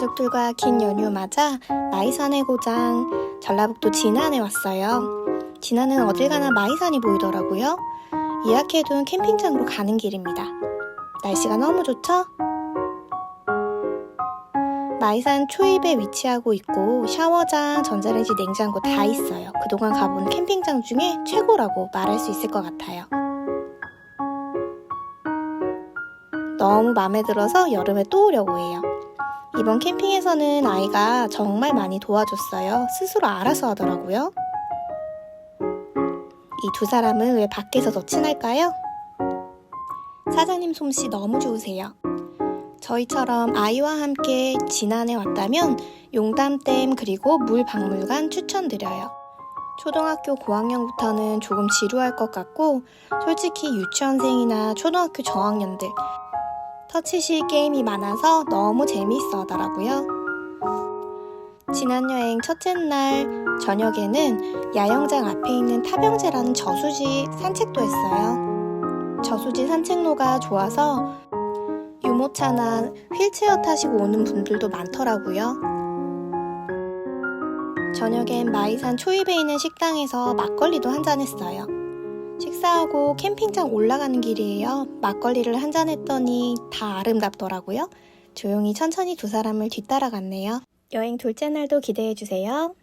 가족들과 긴 연휴 맞아 마이산의 고장 전라북도 진안에 왔어요. 진안은 어딜 가나 마이산이 보이더라고요. 예약해둔 캠핑장으로 가는 길입니다. 날씨가 너무 좋죠? 마이산 초입에 위치하고 있고 샤워장, 전자레인지, 냉장고 다 있어요. 그동안 가본 캠핑장 중에 최고라고 말할 수 있을 것 같아요. 너무 마음에 들어서 여름에 또 오려고 해요. 이번 캠핑에서는 아이가 정말 많이 도와줬어요. 스스로 알아서 하더라고요. 이 두 사람은 왜 밖에서 더 친할까요? 사장님 솜씨 너무 좋으세요. 저희처럼 아이와 함께 진안에 왔다면 용담댐 그리고 물박물관 추천드려요. 초등학교 고학년부터는 조금 지루할 것 같고 솔직히 유치원생이나 초등학교 저학년들 터치식 게임이 많아서 너무 재미있어 하더라고요. 지난 여행 첫째 날 저녁에는 야영장 앞에 있는 타병제라는 저수지 산책도 했어요. 저수지 산책로가 좋아서 유모차나 휠체어 타시고 오는 분들도 많더라고요. 저녁엔 마이산 초입에 있는 식당에서 막걸리도 한잔 했어요. 식사하고 캠핑장 올라가는 길이에요. 막걸리를 한잔 했더니 다 아름답더라고요. 조용히 천천히 두 사람을 뒤따라갔네요. 여행 둘째 날도 기대해주세요.